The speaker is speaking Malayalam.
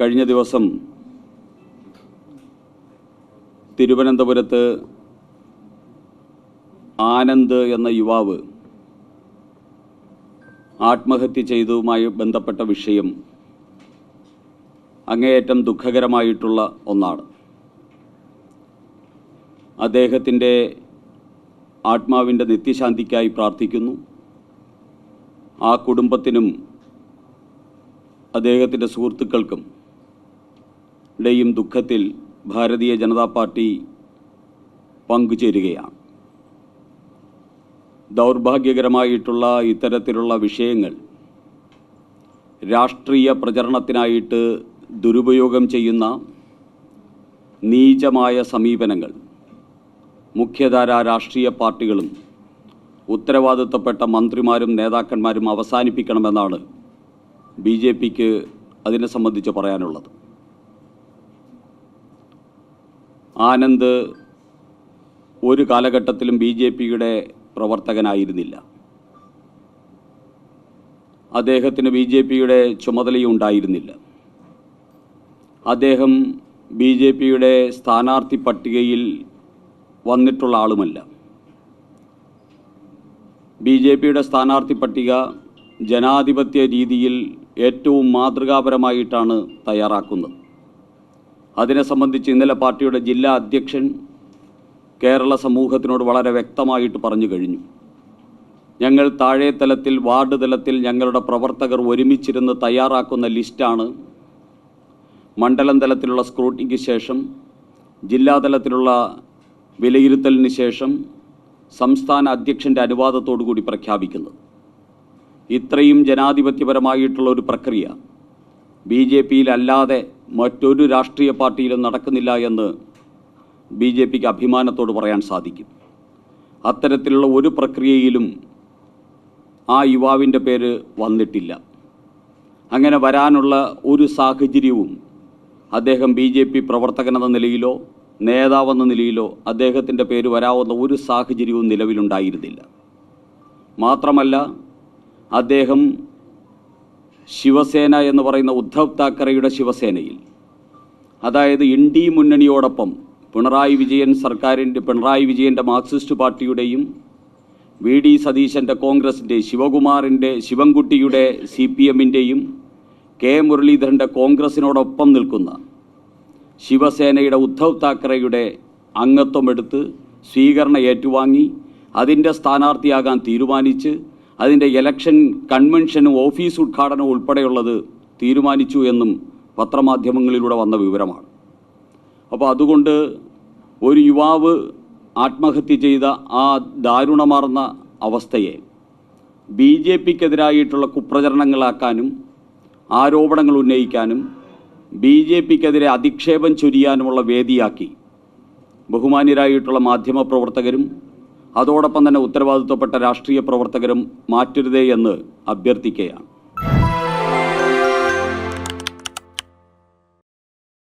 കഴിഞ്ഞ ദിവസം തിരുവനന്തപുരത്ത് ആനന്ദ് എന്ന യുവാവ് ആത്മഹത്യ ചെയ്തതുമായി ബന്ധപ്പെട്ട വിഷയം അങ്ങേയറ്റം ദുഃഖകരമായിട്ടുള്ള ഒന്നാണ്. അദ്ദേഹത്തിന്റെ ആത്മാവിന്റെ നിത്യശാന്തിക്കായി പ്രാർത്ഥിക്കുന്നു. ആ കുടുംബത്തിനും അദ്ദേഹത്തിന്റെ സുഹൃത്തുക്കൾക്കും ടെയും ദുഃഖത്തിൽ ഭാരതീയ ജനതാ പാർട്ടി പങ്കുചേരുകയാണ്. ദൗർഭാഗ്യകരമായിട്ടുള്ള ഇത്തരത്തിലുള്ള വിഷയങ്ങൾ രാഷ്ട്രീയ പ്രചരണത്തിനായിട്ട് ദുരുപയോഗം ചെയ്യുന്ന നീചമായ സമീപനങ്ങൾ മുഖ്യധാര രാഷ്ട്രീയ പാർട്ടികളും ഉത്തരവാദിത്തപ്പെട്ട മന്ത്രിമാരും നേതാക്കന്മാരും അവസാനിപ്പിക്കണമെന്നാണ് ബി ജെ പിക്ക് അതിനെ സംബന്ധിച്ച് പറയാനുള്ളത്. ആനന്ദ് ഒരു കാലഘട്ടത്തിലും ബി ജെ പിയുടെ പ്രവർത്തകനായിരുന്നില്ല. അദ്ദേഹത്തിന് ബി ജെ പിയുടെ ചുമതലയും ഉണ്ടായിരുന്നില്ല. അദ്ദേഹം ബി ജെ പിയുടെ സ്ഥാനാർത്ഥി പട്ടികയിൽ വന്നിട്ടുള്ള ആളുമല്ല. ബി ജെ പിയുടെ സ്ഥാനാർത്ഥി പട്ടിക ജനാധിപത്യ രീതിയിൽ ഏറ്റവും മാതൃകാപരമായിട്ടാണ് തയ്യാറാക്കുന്നത്. അതിനെ സംബന്ധിച്ച് ഇന്നലെ പാർട്ടിയുടെ ജില്ലാ അധ്യക്ഷൻ കേരള സമൂഹത്തിനോട് വളരെ വ്യക്തമായിട്ട് പറഞ്ഞു കഴിഞ്ഞു. ഞങ്ങൾ താഴെ തലത്തിൽ വാർഡ് തലത്തിൽ ഞങ്ങളുടെ പ്രവർത്തകർ ഒരുമിച്ചിരുന്ന് തയ്യാറാക്കുന്ന ലിസ്റ്റാണ് മണ്ഡലം തലത്തിലുള്ള സ്ക്രൂട്ടിക്ക് ശേഷം ജില്ലാതലത്തിലുള്ള വിലയിരുത്തലിന് ശേഷം സംസ്ഥാന അധ്യക്ഷന്റെ അനുവാദത്തോടു കൂടി പ്രഖ്യാപിക്കുന്നത്. ഇത്രയും ജനാധിപത്യപരമായിട്ടുള്ള ഒരു പ്രക്രിയ ബി ജെ പിയിലല്ലാതെ മറ്റൊരു രാഷ്ട്രീയ പാർട്ടിയിലും നടക്കുന്നില്ല എന്ന് ബി ജെ പിക്ക് അഭിമാനത്തോട് പറയാൻ സാധിക്കും. അത്തരത്തിലുള്ള ഒരു പ്രക്രിയയിലും ആ യുവാവിന്റെ പേര് വന്നിട്ടില്ല. അങ്ങനെ വരാനുള്ള ഒരു സാഹചര്യവും അദ്ദേഹം ബി ജെ പി പ്രവർത്തകനെന്ന നിലയിലോ നേതാവെന്ന നിലയിലോ അദ്ദേഹത്തിന്റെ പേര് വരാവുന്ന ഒരു സാഹചര്യവും നിലവിലുണ്ടായിരുന്നില്ല. മാത്രമല്ല അദ്ദേഹം ശിവസേന എന്ന് പറയുന്ന ഉദ്ധവ് താക്കറെയുടെ ശിവസേനയിൽ. അതായത് ഇന്ത്യ മുന്നണിയോടൊപ്പം പിണറായി വിജയൻ സർക്കാരിന്റെ പിണറായി വിജയന്റെ മാർക്സിസ്റ്റ് പാർട്ടിയുടെയും വി ഡി സതീശന്റെ കോൺഗ്രസിന്റെ ശിവകുമാറിന്റെ ശിവൻകുട്ടിയുടെ സി പി എമ്മിന്റെയും കെ മുരളീധരന്റെ കോൺഗ്രസിനോടൊപ്പം നിൽക്കുന്ന ശിവസേനയുടെ ഉദ്ധവ് താക്കറെയുടെ അംഗത്വമെടുത്ത് സ്വീകരണ ഏറ്റുവാങ്ങി അതിന്റെ സ്ഥാനാർത്ഥിയാകാൻ തീരുമാനിച്ച് അതിന്റെ ഇലക്ഷൻ കൺവെൻഷനും ഓഫീസ് ഉദ്ഘാടനവും ഉൾപ്പെടെയുള്ളത് തീരുമാനിച്ചു എന്നും പത്രമാധ്യമങ്ങളിലൂടെ വന്ന വിവരമാണ്. അപ്പോൾ അതുകൊണ്ട് ഒരു യുവാവ് ആത്മഹത്യ ചെയ്ത ആ ദാരുണമാർന്ന അവസ്ഥയെ ബി ജെ പിക്കെതിരായിട്ടുള്ള കുപ്രചരണങ്ങളാക്കാനും ആരോപണങ്ങൾ ഉന്നയിക്കാനും ബി ജെ പിക്കെതിരെ അധിക്ഷേപം ചൊരിയാനുമുള്ള വേദിയാക്കി ബഹുമാന്യരായിട്ടുള്ള മാധ്യമപ്രവർത്തകരും അതോടൊപ്പം തന്നെ ഉത്തരവാദിത്വപ്പെട്ട രാഷ്ട്രീയ പ്രവർത്തകരും മാറ്റരുതേ എന്ന് അഭ്യർത്ഥിക്കുകയാണ്